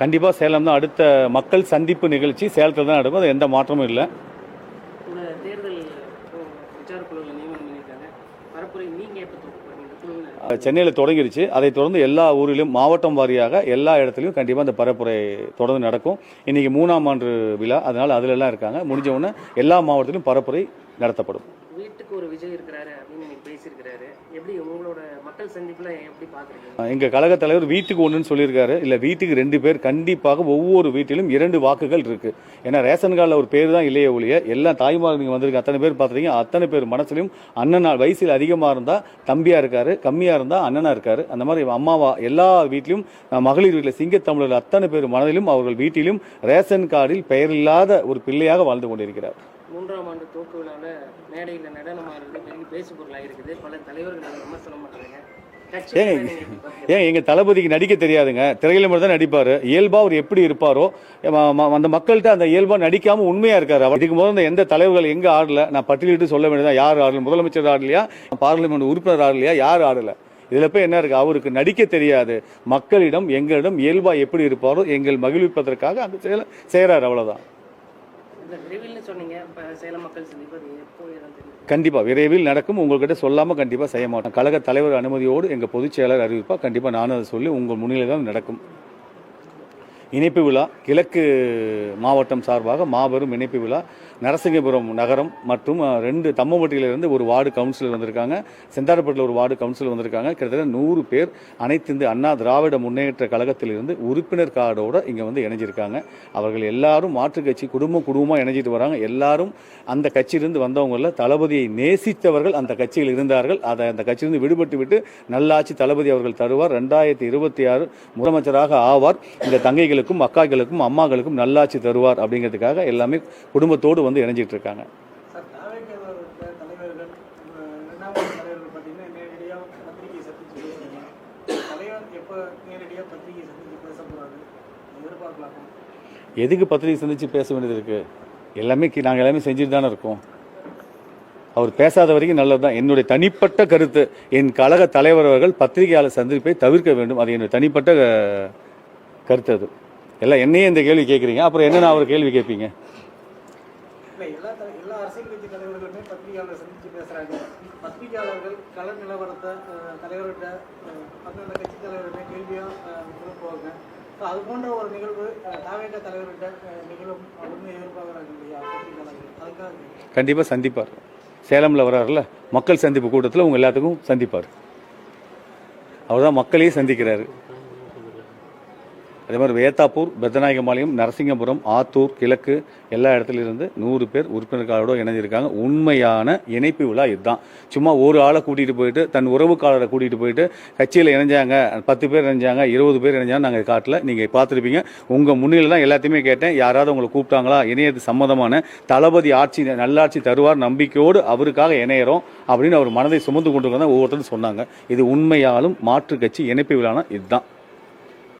கண்டிப்பாக சேலம் தான் அடுத்த மக்கள் சந்திப்பு நிகழ்ச்சி. சேலத்தில் தான் நடக்கும். அது எந்த மாற்றமும் இல்லை. சென்னையில் தொடங்கிருச்சு. அதை தொடர்ந்து எல்லா ஊரிலும் மாவட்டம் வாரியாக எல்லா இடத்துலையும் கண்டிப்பாக அந்த பரப்புரை தொடர்ந்து நடக்கும். இன்னைக்கு மூணாம் ஆண்டு விழா. அதனால் அதுல எல்லாம் இருக்காங்க. முடிஞ்ச உடனே எல்லா மாவட்டத்திலும் பரப்புரை நடத்தப்படும். வீட்டுக்கு ஒரு விஜய் இருக்கிறாரு அப்படின்னு நீங்க பேசியிருக்கிறாரு? எப்படி உங்களோட மக்கள் சந்திப்புல எப்படி பாக்குறீங்க? எங்கள் கழக தலைவர் வீட்டுக்கு ஒன்றுன்னு சொல்லியிருக்காரு. இல்லை வீட்டுக்கு ரெண்டு பேர் கண்டிப்பாக ஒவ்வொரு வீட்டிலும் இரண்டு வாக்குகள் இருக்கு. ஏன்னா ரேஷன் கார்டில் ஒரு பேர் தான் இல்லையே ஒழிய எல்லா தாய்மார்கள் நீங்கள் வந்திருக்க அத்தனை பேர் பார்த்துருக்கீங்க அத்தனை பேர் மனசுலையும் அண்ணனா வயசில் அதிகமாக இருந்தால் தம்பியாக இருக்காரு கம்மியாக இருந்தால் அண்ணனா இருக்காரு. அந்த மாதிரி அம்மாவா எல்லா வீட்லையும் மகளிர் வீட்டில் சிங்கத்தமிழர் அத்தனை பேர் மனதிலும் அவர்கள் வீட்டிலும் ரேஷன் கார்டில் பெயர் இல்லாத ஒரு பிள்ளையாக வாழ்ந்து கொண்டிருக்கிறார். மூன்றாம் ஆண்டு துவக்க விழாவில் மேடையில் பெரிய பேசு பொருளாக இருக்குது. பல தலைவர்கள் விமர்சனம் பண்ணுறாங்க ஏங்க ஏன் எங்க தளபதிக்கு நடிக்க தெரியாதுங்க. திரையில மட்டும் தான் நடிப்பாரு. இயல்பா அவர் எப்படி இருப்பாரோ அந்த மக்கள்கிட்ட அந்த இயல்பா நடிக்காம உண்மையா இருக்காரு. அவர் இதுக்கு முதல்ல எந்த தலைவர்கள் எங்க ஆடல நான் பட்டியலிட்டு சொல்ல வேண்டியதா யார் ஆடல முதலமைச்சர் ஆடலையா பார்லிமெண்ட் உறுப்பினர் ஆடலையா யார் ஆடல? இதுல போய் என்ன இருக்கு? அவருக்கு நடிக்க தெரியாது. மக்களிடம் எங்களிடம் இயல்பா எப்படி இருப்பாரோ எங்கள் மகிழ்விப்பதற்காக அந்த செயல செய்யறாரு அவ்வளவுதான். கண்டிப்பாக விரைவில் கண்டிப்பா விரைவில் நடக்கும். உங்கள்கிட்ட சொல்லாம கண்டிப்பா செய்ய மாட்டோம். கழக தலைவர் அனுமதியோடு எங்க பொதுச் செயலர் அறிவிப்பா கண்டிப்பா நானும் அதை சொல்லி உங்கள் முன்னிலை தான் நடக்கும். இணைப்பு விழா கிழக்கு மாவட்டம் சார்பாக மாபெரும் இணைப்பு விழா நரசிங்கபுரம் நகரம் மற்றும் ரெண்டு தம்மம்பட்டியிலிருந்து ஒரு வார்டு கவுன்சிலர் வந்திருக்காங்க. செந்தாரப்பட்டில் ஒரு வார்டு கவுன்சிலர் வந்திருக்காங்க. கிட்டத்தட்ட நூறு பேர் அனைத்து இந்திய அண்ணா திராவிட முன்னேற்ற கழகத்திலிருந்து உறுப்பினர் கார்டோடு இங்கே வந்து இணைஞ்சிருக்காங்க. அவர்கள் எல்லாரும் மாற்றுக் கட்சி குடும்பம் குடும்பமாக இணைஞ்சிட்டு வராங்க. எல்லாரும் அந்த கட்சியிலிருந்து வந்தவங்களில் தளபதியை நேசித்தவர்கள் அந்த கட்சியில் இருந்தார்கள். அதை அந்த கட்சியிலிருந்து விடுபட்டு விட்டு நல்லாட்சி தளபதி அவர்கள் தருவார். ரெண்டாயிரத்தி இருபத்தி ஆறு முதலமைச்சராக ஆவார். இந்த தங்கைகள் தங்கைகளுக்கும் அக்காக்களுக்கும் அம்மாக்களுக்கும் நல்லாட்சி தருவார் அப்படிங்கிறதுக்காக எல்லாமே குடும்பத்தோடு வந்து இணைஞ்சிட்டு இருக்காங்க. எதுக்கு பத்திரிகை சந்திச்சு பேச வேண்டியது இருக்கு? எல்லாமே நாங்கள் எல்லாமே செஞ்சுட்டு தானே இருக்கோம். அவர் பேசாத வரைக்கும் நல்லது தான். என்னுடைய தனிப்பட்ட கருத்து என் கழக தலைவர் அவர்கள் பத்திரிகையாளர் சந்திப்பை தவிர்க்க வேண்டும். அது என்னுடைய தனிப்பட்ட கருத்து அது. எல்லாம் என்னையே இந்த கேள்வி கேட்குறீங்க அப்புறம் என்னென்ன அவர் கேள்வி கேட்பீங்க அது போன்ற ஒரு நிகழ்வு தலைவர்கிட்ட நிகழும் அப்படின்னு எதிர்பார்க்குறாங்க இல்லையா அதுக்காக கண்டிப்பாக சந்திப்பார். சேலமில் வர்றாருல மக்கள் சந்திப்பு கூட்டத்தில் உங்கள் எல்லாத்துக்கும் சந்திப்பார். அவர் தான் மக்களையே சந்திக்கிறாரு. அதே மாதிரி வேத்தாப்பூர் பெத்தநாயகம்பாளையம் நரசிங்கபுரம் ஆத்தூர் கிழக்கு எல்லா இடத்துல இருந்து நூறு பேர் உறுப்பினர்களோட இணைஞ்சிருக்காங்க. உண்மையான இணைப்பு விழா இதுதான். சும்மா ஒரு ஆளை கூட்டிகிட்டு போயிட்டு தன் உறவுக்காரரை கூட்டிகிட்டு போயிட்டு கட்சியில் இணைஞ்சாங்க பத்து பேர் இணைஞ்சாங்க இருபது பேர் இணைஞ்சாங்க நாங்கள் காட்டில் நீங்கள் பார்த்துருப்பீங்க. உங்கள் முன்னில் தான் எல்லாத்தையுமே கேட்டேன். யாராவது உங்களை கூப்பிட்டாங்களா? இணையது சம்மந்தமான தளபதி ஆட்சி நல்லாட்சி தருவார் நம்பிக்கையோடு அவருக்காக இணையறோம் அப்படின்னு அவர் மனதை சுமந்து கொண்டு வந்தால் ஒவ்வொருத்தரும் சொன்னாங்க. இது உண்மையாலும் மாற்று கட்சி இணைப்பு விழானா இதுதான்.